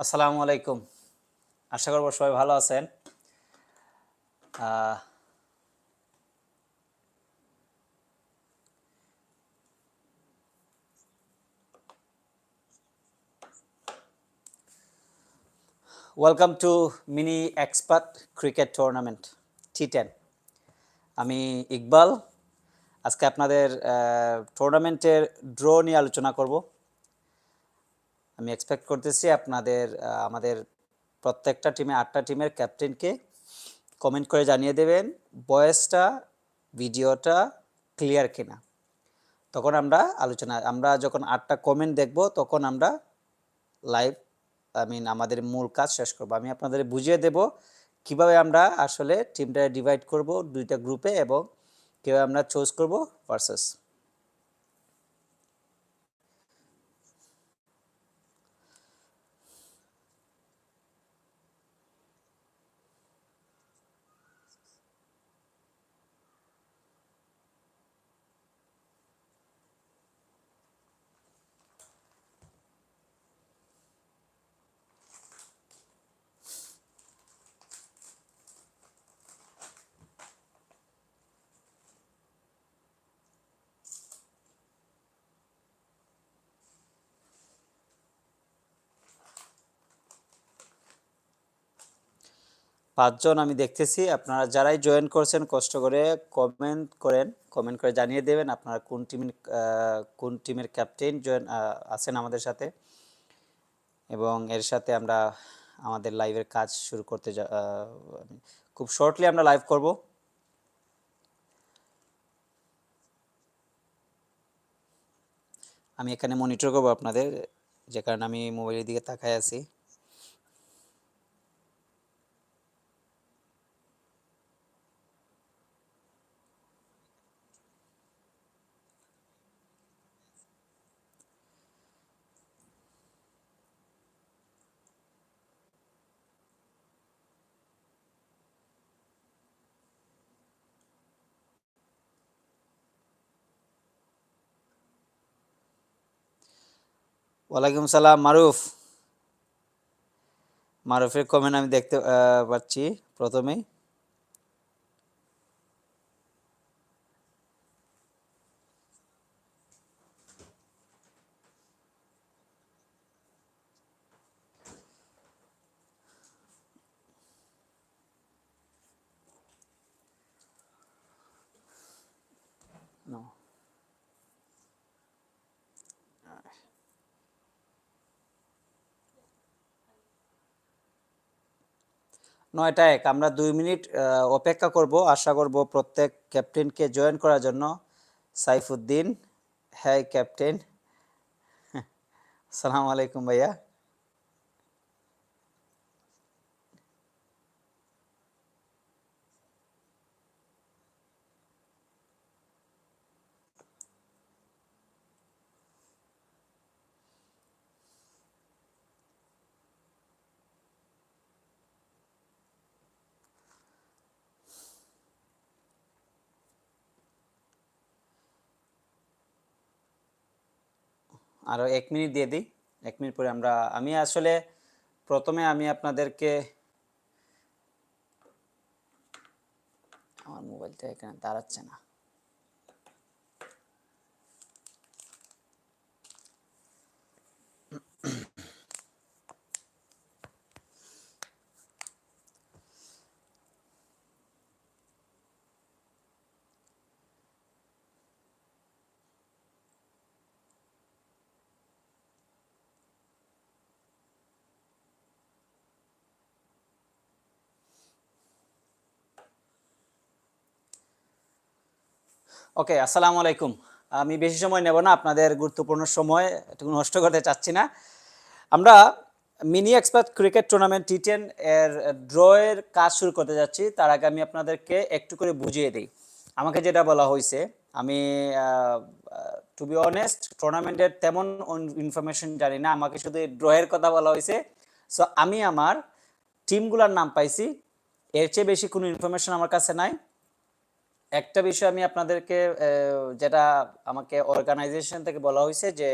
আসসালামু আলাইকুম। আশা করব সবাই ভালো আছেন। Welcome to mini expert cricket tournament T ten আমি ইকবাল। আজকে আপনাদের টুর্নামেন্টের ড্র নিয়ে আলোচনা করব। আমি এক্সপেক্ট করতেছি আপনাদের আমাদের প্রত্যেকটা টিমে আটটা টিমের ক্যাপ্টেনকে কমেন্ট করে জানিয়ে দেবেন বয়েসটা ভিডিওটা ক্লিয়ার কিনা। তখন আমরা আলোচনা, আমরা যখন আটটা কমেন্ট দেখব, তখন আমরা লাইভ আই মিন আমাদের মূল কাজ শেষ করব। আমি আপনাদের বুঝিয়ে দেব কীভাবে আমরা আসলে টিমটা ডিভাইড করব দুইটা গ্রুপে এবং কীভাবে আমরা চুজ করব ভার্সেস পাঁচজন আমি দেখতেছি। আপনারা যারাই জয়েন করছেন, কষ্ট করে কমেন্ট করেন কমেন্ট করে জানিয়ে দেবেন আপনারা কোন টিমের কোন টিমের ক্যাপ্টেন জয়েন আছেন আমাদের সাথে। এবং এর সাথে আমরা আমাদের লাইভের কাজ শুরু করতে খুব শর্টলি আমরা লাইভ করব। আমি এখানে মনিটর করব আপনাদের, যে কারণে আমি মোবাইলের দিকে তাকায় আছি। ওয়ালাইকুম সালাম মারুফ। মারুফের কমেন্ট আমি দেখতে পাচ্ছি প্রথমেই। নয়টা এক। আমরা দুই মিনিট অপেক্ষা করব। আশা করব প্রত্যেক ক্যাপ্টেনকে জয়েন করার জন্য। সাইফুদ্দিন হ্যাঁ ক্যাপ্টেন সালাম আলাইকুম ভাইয়া। আরও এক মিনিট দিয়ে দিই। এক মিনিট পরে আমরা, আমি আসলে প্রথমে আমি আপনাদেরকে আমার মোবাইলটা এখানে দাঁড়াচ্ছে না। ওকে, আসসালামু আলাইকুম। আমি বেশি সময় নেব না, আপনাদের গুরুত্বপূর্ণ সময় একটু নষ্ট করতে চাচ্ছি না। আমরা mini expert cricket tournament T ten এর ড্রয়ের কাজ শুরু করতে যাচ্ছি। তার আগে আমি আপনাদেরকে একটু করে বুঝিয়ে দিই। আমাকে যেটা বলা হয়েছে, আমি টু বি অনেস্ট টুর্নামেন্টের তেমন ইনফরমেশন জানি না। আমাকে শুধু ড্রয়ের কথা বলা হয়েছে। সো আমি আমার টিমগুলোর নাম পাইছি। এর চেয়ে বেশি কোনো ইনফরমেশন আমার কাছে নাই। একটা বিষয় আমি আপনাদেরকে যেটা আমাকে অর্গানাইজেশন থেকে বলা হয়েছে যে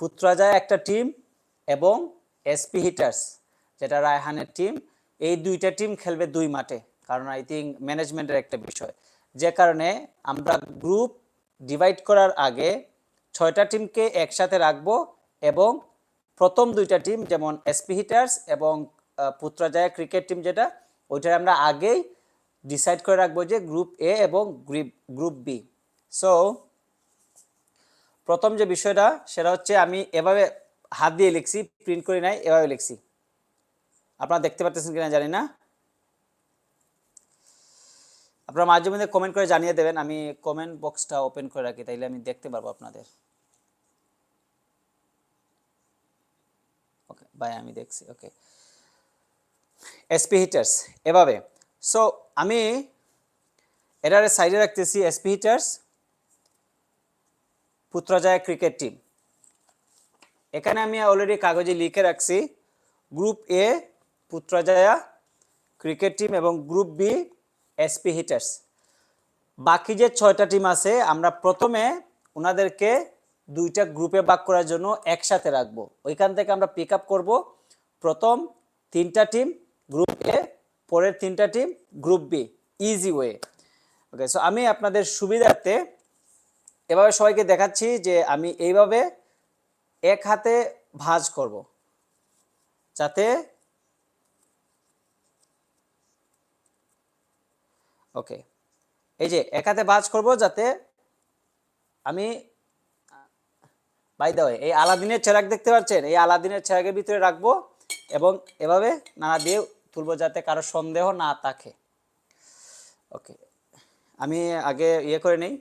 পুত্রাজায় একটা টিম এবং এসপি হিটার্স যেটা রায়হানের টিম এই দুইটা টিম খেলবে দুই মাঠে। কারণ আই থিঙ্ক ম্যানেজমেন্টের একটা বিষয়। যে কারণে আমরা গ্রুপ ডিভাইড করার আগে ছয়টা টিমকে একসাথে রাখব এবং প্রথম দুইটা টিম যেমন এসপি হিটার্স এবং পুত্রাজয়া ক্রিকেট টিম যেটা ওইটা আমরা আগেই ডিসাইড করে রাখব যে গ্রুপ এ এবং গ্রুপ গ্রুপ বি সো প্রথম যে বিষয়টা, সেটা হচ্ছে আমি এভাবে হাত দিয়ে লিখছি প্রিন্ট করি নাই, এভাবে লিখছি। আপনারা দেখতে পাচ্ছেন কিনা জানি না। আপনারা মাঝে মধ্যে কমেন্ট করে জানিয়ে দেবেন, আমি কমেন্ট বক্সটা ওপেন করে রাখি, তাইলে আমি দেখতে পারব আপনাদের। ওকে বাই আমি দেখছি ওকে এসপি হিটার্স এভাবে। সো আমি এটার সাইডে রাখতেছি SP hitters Putrajaya cricket team এখানে আমি অলরেডি কাগজে লিখে রাখছি group A Putrajaya cricket team এবং গ্রুপ বি এসপি হিটার্স বাকি যে ছয়টা টিম আছে, আমরা প্রথমে ওনাদেরকে দুইটা গ্রুপে ভাগ করার জন্য একসাথে রাখব। ওইখান থেকে আমরা পিক আপ করব। প্রথম তিনটা টিম গ্রুপ এ পরের তিনটা team group B easy way okay so আমি আপনাদের সুবিধার্থে এভাবে সবাইকে দেখাচ্ছি যে আমি এইভাবে এক হাতে ভাঁজ করব। যাতে ওকে এই যে এক হাতে ভাঁজ করব যাতে আমি বাই দা এই আলাদিনের চেরাক দেখতে পাচ্ছেন? এই আলাদিনের চেরাকের ভিতরে রাখব এবং এভাবে নানা দিয়ে তুলবো যাতে কারও সন্দেহ না থাকে। ওকে আমি আগে ইয়ে করে নেই।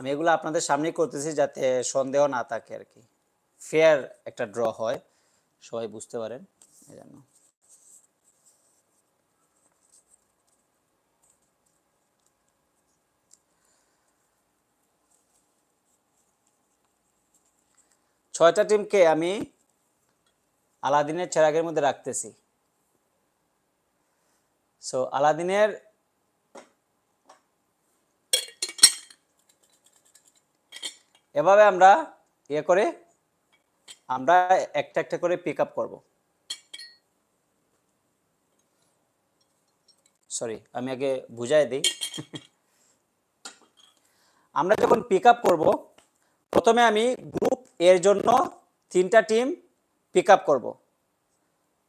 আমি এগুলো আপনাদের সামনেই করতেছি যাতে সন্দেহ না থাকে আর কি। ফেয়ার একটা ড্র হয়, সবাই বুঝতে পারেন, এই জন্য। ছয়টা টিমকে আমি আলাদিনের চেরাগের মধ্যে রাখতেছি। সো আলাদিনের এভাবে আমরা ইয়ে করে আমরা একটা একটা করে পিক আপ করব। সরি আমি আগে বুঝাই দিই। আমরা যখন পিক আপ করব, প্রথমে আমি গ্রুপ এর জন্য তিনটা টিম পিক আপ করব।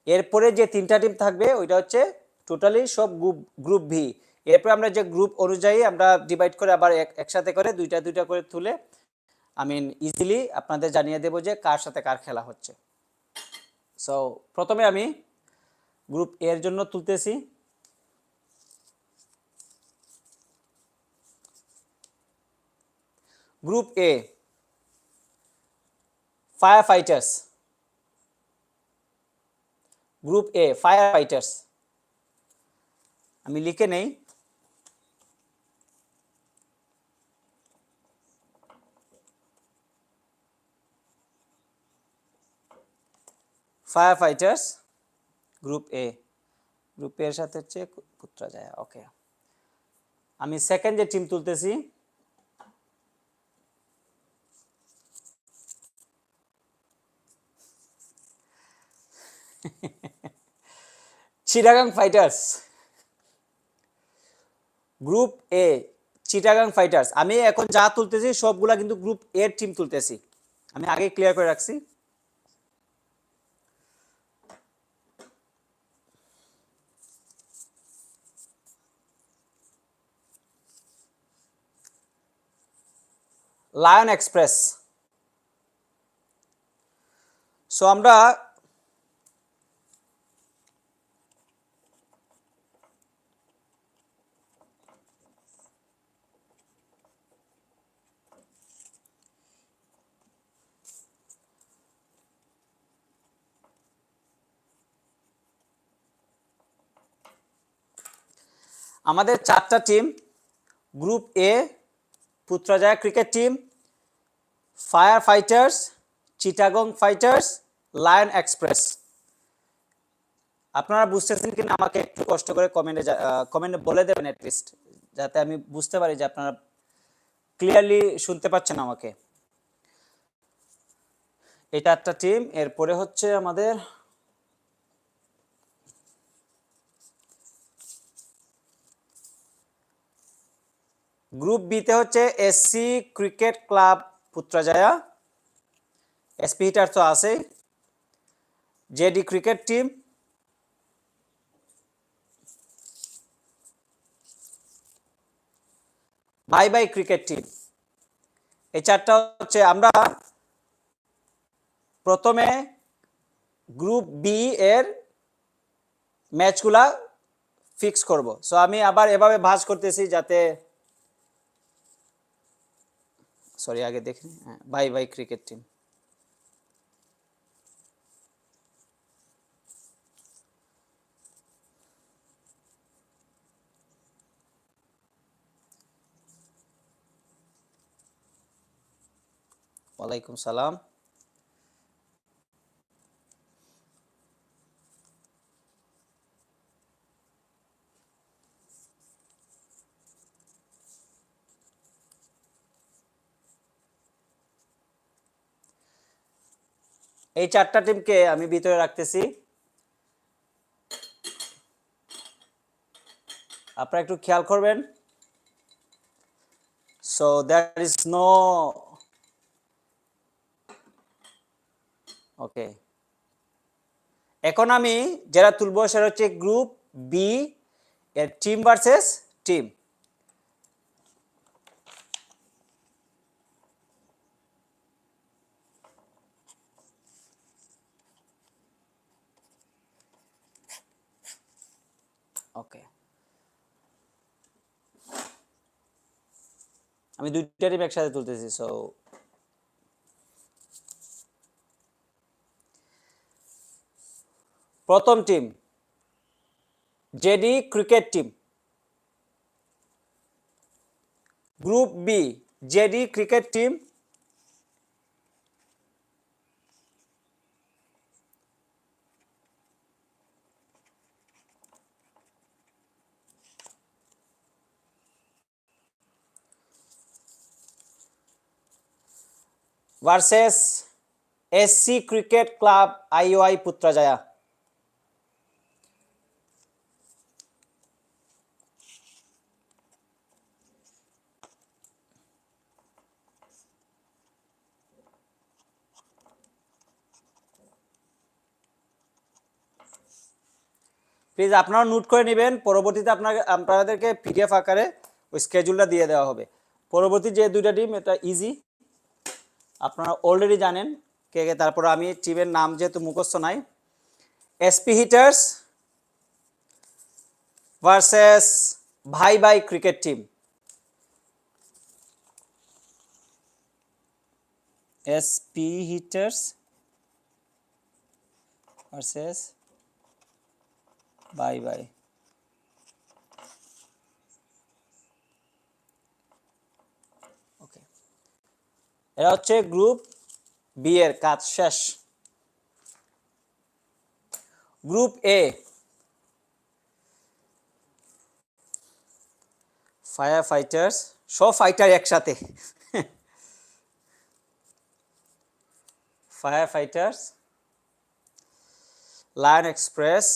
এরপরে যে তিনটা টিম থাকবে, ওইটা হচ্ছে টোটালি সব গ্রুপ গ্রুপ ভি এরপরে আমরা যে গ্রুপ অনুযায়ী আমরা ডিভাইড করে আবার এক- একসাথে করে দুইটা দুইটা করে তুলে আমি ইজিলি আপনাদের জানিয়ে দেবো যে কার সাথে কার খেলা হচ্ছে। সো প্রথমে আমি গ্রুপ এর জন্য তুলতেছি। Group A fire fighters group A fire fighters আমি লিখে নেই। Fire fighters group A group এর সাথে হচ্ছে পুত্রাজয়া ওকে আমি সেকেন্ড যে team তুলতেছি Chittagong fighters group A Chittagong fighters আমি এখন যা তুলতেছি, সবগুলা কিন্তু গ্রুপ এর টিম তুলতেছি। আমি আগে ক্লিয়ার করে রাখছি। Lion express. সো আমরা আমাদের চারটা team group A Putrajaya cricket team fire fighters Chittagong fighters lion express আপনারা বুঝতেছেন কিনা? আমাকে একটু কষ্ট করে কমেন্টে কমেন্টে বলে দেবেন অ্যাটলিস্ট যাতে আমি বুঝতে পারি যে আপনারা ক্লিয়ারলি শুনতে পাচ্ছেন আমাকে। এটা একটা টিম এরপরে হচ্ছে আমাদের গ্রুপ বিতে হচ্ছে SC cricket club Putrajaya. SP hitter তো আছেই। JD cricket team Bhai Bhai cricket team এই চারটা হচ্ছে আমরা প্রথমে গ্রুপ বি এর ম্যাচগুলা ফিক্স করব। সো আমি আবার এভাবে ভাঁজ করতেছি যাতে সরি আগে দেখি হ্যাঁ বাই বাই ক্রিকেট টিম ওয়ালাইকুম সালাম। এই চারটা টিমকে আমি ভিতরে রাখতেছি। আপনারা একটু খেয়াল করবেন। So there is no okay এখন আমি যারা তুলব সেটা হচ্ছে গ্রুপ বি এর টিম ভার্সেস টিম ওকে। আমি দুইটা টিম একসাথে তুলতেছি সো প্রথম team, JD cricket team. Group B, JD cricket team. Versus SC cricket club IOI Putrajaya please আপনারা নোট করে নেবেন, পরবর্তীতে আপনাকে, আপনাদেরকে পিডিএফ আকারে ওই স্কেজুলটা দিয়ে দেওয়া হবে। পরবর্তী যে দুইটা টিম এটা ইজি আপনারা অলরেডি জানেন কে কে, তারপর আমি টিমের নাম যেহেতু মুখস্থ নাই। SP hitters versus Bhai Bhai cricket team SP hitters versus Bhai Bhai okay এরা হচ্ছে গ্রুপ বি এর কাজ শেষ। গ্রুপ এ ফায়ার ফাইটার্স সব ফাইটার একসাথে। ফায়ার ফাইটার্স লায়ন এক্সপ্রেস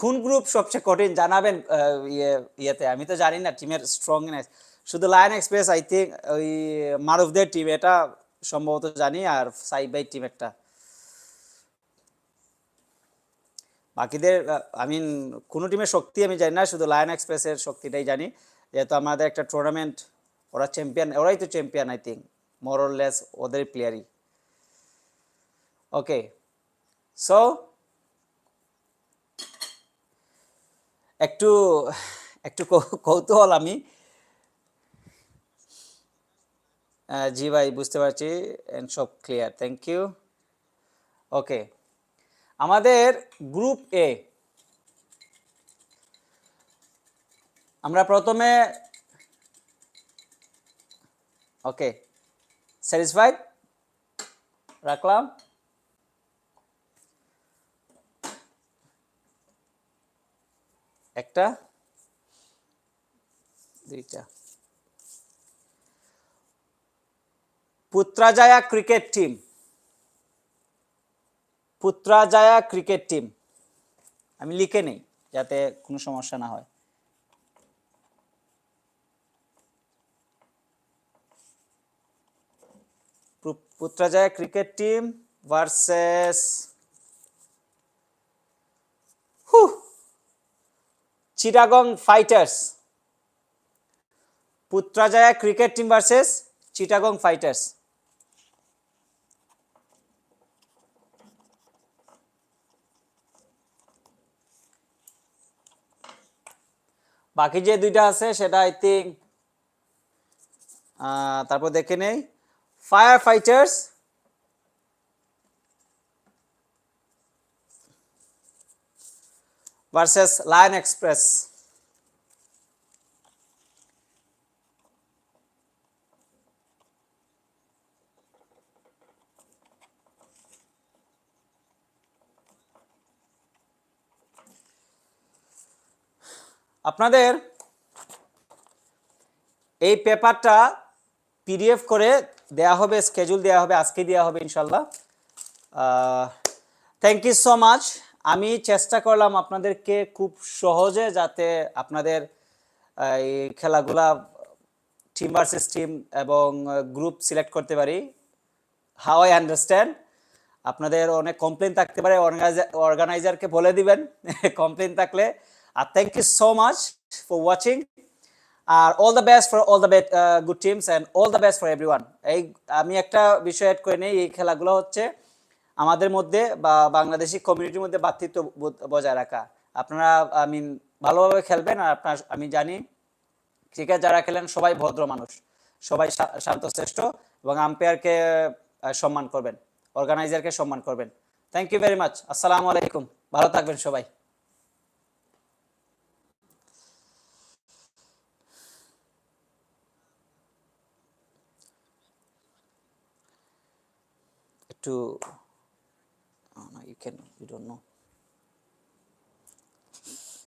কোন গ্রুপ সবচেয়ে কঠিন, জানাবেন ইয়ে ইয়েতে। আমি তো জানি না, টিমের স্ট্রংনেস শুধু লায়ন এক্সপ্রেস আই থিঙ্ক ওই মারুফদের টিম এটা সম্ভবত জানি, আর সাই বাই টিম একটা। বাকিদের আই মিন কোনো টিমের শক্তি আমি জানি না, শুধু লায়ন এক্সপ্রেসের শক্তিটাই জানি। যেহেতু আমাদের একটা টুর্নামেন্ট ওরা চ্যাম্পিয়ন ওরাই তো চ্যাম্পিয়ন আই থিঙ্ক মোরলেস ওদের প্লেয়ারই ওকে সো একটু একটু কৌতূহল আমি। জি ভাই, বুঝতে পারছি and সব ক্লিয়ার থ্যাংক ইউ ওকে আমাদের গ্রুপ এ আমরা প্রথমে ওকে স্যাটিসফাইড রাখলাম। একটা, দুইটা। Putrajaya cricket team. Putrajaya cricket team. আমি লিখে নেই, যাতে কোনো সমস্যা না হয়। Putrajaya cricket team versus Chittagong fighters. Putrajaya cricket team versus Chittagong fighters. বাকি যে দুইটা আছে, সেটা আই থিঙ্ক তারপর দেখে নেই। Fire fighters versus lion express আপনাদের এই পেপারটা পিডিএফ করে দেয়া হবে স্কেজুল দেয়া হবে, আজকে দেওয়া হবে ইনশাল্লাহ থ্যাংক ইউ সো মাচ আমি চেষ্টা করলাম আপনাদেরকে খুব সহজে যাতে আপনাদের এই খেলাগুলা টিম ভার্সেস টিম এবং গ্রুপ সিলেক্ট করতে পারি। হাউ আই আন্ডারস্ট্যান্ড আপনাদের অনেক কমপ্লেন থাকতে পারে অর্গানাইজারকে বলে দিবেন কমপ্লেন থাকলে। আর thank you so much for watching R all the best for all the best good teams and all the best for everyone এই, আমি একটা বিষয় অ্যাড করে নিই, এই খেলাগুলো হচ্ছে আমাদের মধ্যে বা বাংলাদেশি কমিউনিটির মধ্যে ভ্রাতৃত্ব বজায় রাখা। আপনারা আই মিন ভালোভাবে খেলবেন আর আপনার, আমি জানি ক্রিকেট যারা খেলেন সবাই ভদ্র মানুষ, সবাই শা- শান্তশ্রেষ্ঠ এবং আম্পায়ারকে সম্মান করবেন অর্গানাইজারকে সম্মান করবেন। থ্যাংক ইউ ভেরি মাচ আসসালামু আলাইকুম। ভালো থাকবেন সবাই। একটু you can you don't know